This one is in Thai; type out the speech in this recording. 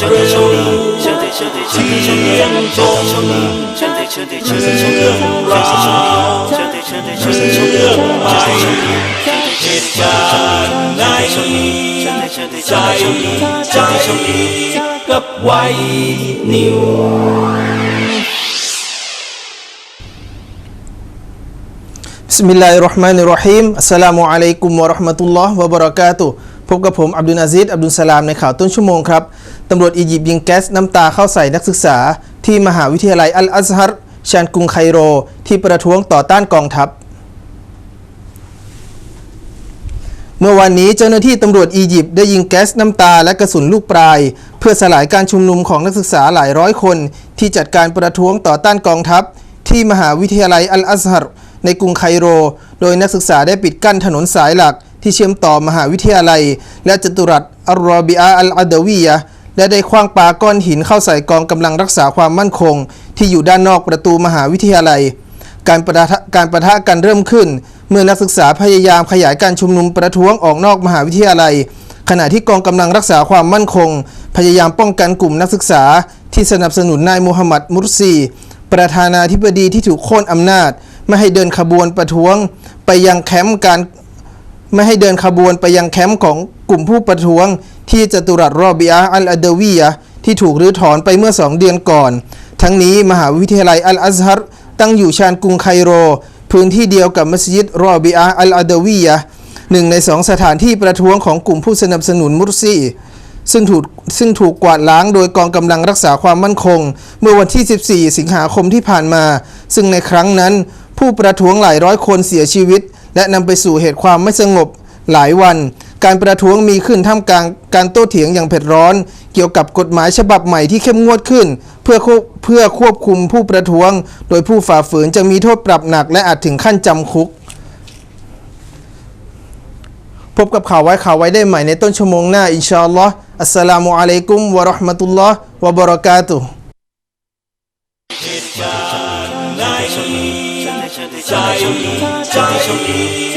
gấp Bismillahirrahmanirrahim. Assalamualaikum warahmatullahi wabarakatuh. พบกับผม อับดุลอาซิดอับดุลสลามในข่าวต้นชั่วโมงครับตำรวจอียิปต์ยิงแก๊สน้ำตาเข้าใส่นักศึกษา ที่มหาวิทยาลัยอัลอัซฮัรชานกรุงไคโร ที่ประท้วงต่อต้านกองทัพ เมื่อวันนี้เจ้าหน้าที่ตำรวจอียิปต์ได้ยิงแก๊สน้ำตาและกระสุนลูกปลาย เพื่อสลายการชุมนุมของนักศึกษาหลายร้อยคน ที่จัดการประท้วงต่อต้านกองทัพ ที่มหาวิทยาลัยอัลอัซฮัรในกรุงไคโร โดยนักศึกษาได้ปิดกั้นถนนสายหลัก ที่เชื่อมต่อมหาวิทยาลัย และจตุรัสอัลรอบิอาอัลอาดวียะและได้คว้างปาก้อนหินเข้าใส่กองกำลังรักษาความมั่นคง ที่อยู่ด้านนอกประตูมหาวิทยาลัย การประทะการประทะกันเริ่มขึ้น เมื่อนักศึกษาพยายามขยายการชุมนุมประท้วงออกนอกมหาวิทยาลัย ขณะที่กองกำลังรักษาความมั่นคง พยายามป้องกันกลุ่มนักศึกษา ที่สนับสนุนนายมูฮัมหมัดมุรซี ประธานาธิบดีที่ถูกโค่นอำนาจ ไม่ให้เดินขบวนประท้วง ไปยังแคมป์การ ไม่ให้เดินขบวนไปยังแคมป์ของกลุ่มผู้ประท้วง ที่จตุรัสรอบิอาอัลอาดวียะที่ถูกรื้อถอนไปเมื่อสองเดือนก่อน ทั้งนี้มหาวิทยาลัยอัลอัซฮัรตั้งอยู่ชานกรุงไคโร พื้นที่เดียวกับมัสยิดรอบิอาอัลอาดวียะห์หนึ่งในสองสถานที่ประท้วงของกลุ่มผู้สนับสนุนมุรซีซึ่งถูกซึ่งถูกกวาดล้างโดยกองกำลังรักษาความมั่นคง เมื่อวันที่ 14 สิงหาคมที่ผ่านมา ซึ่งในครั้งนั้น ผู้ประท้วงหลายร้อยคนเสียชีวิต และนำไปสู่เหตุความไม่สงบหลายวัน การประท้วงมีขึ้นท่ามกลางการโต้เถียงอย่างเผ็ดร้อน เกี่ยวกับกฎหมายฉบับใหม่ที่เข้มงวดขึ้น เพื่อเพื่อควบคุมผู้ประท้วง โดยผู้ฝ่าฝืนจะมีโทษปรับหนัก และอาจถึงขั้นจำคุก พบกับข่าวไว้ข่าวไว้ได้ใหม่ในต้นชั่วโมงหน้า อินชาอัลลอฮ์อัสสลามุอะลัยกุมวะราะห์มะตุลลอฮ์วะบะเราะกาตุฮ์ ใจใจ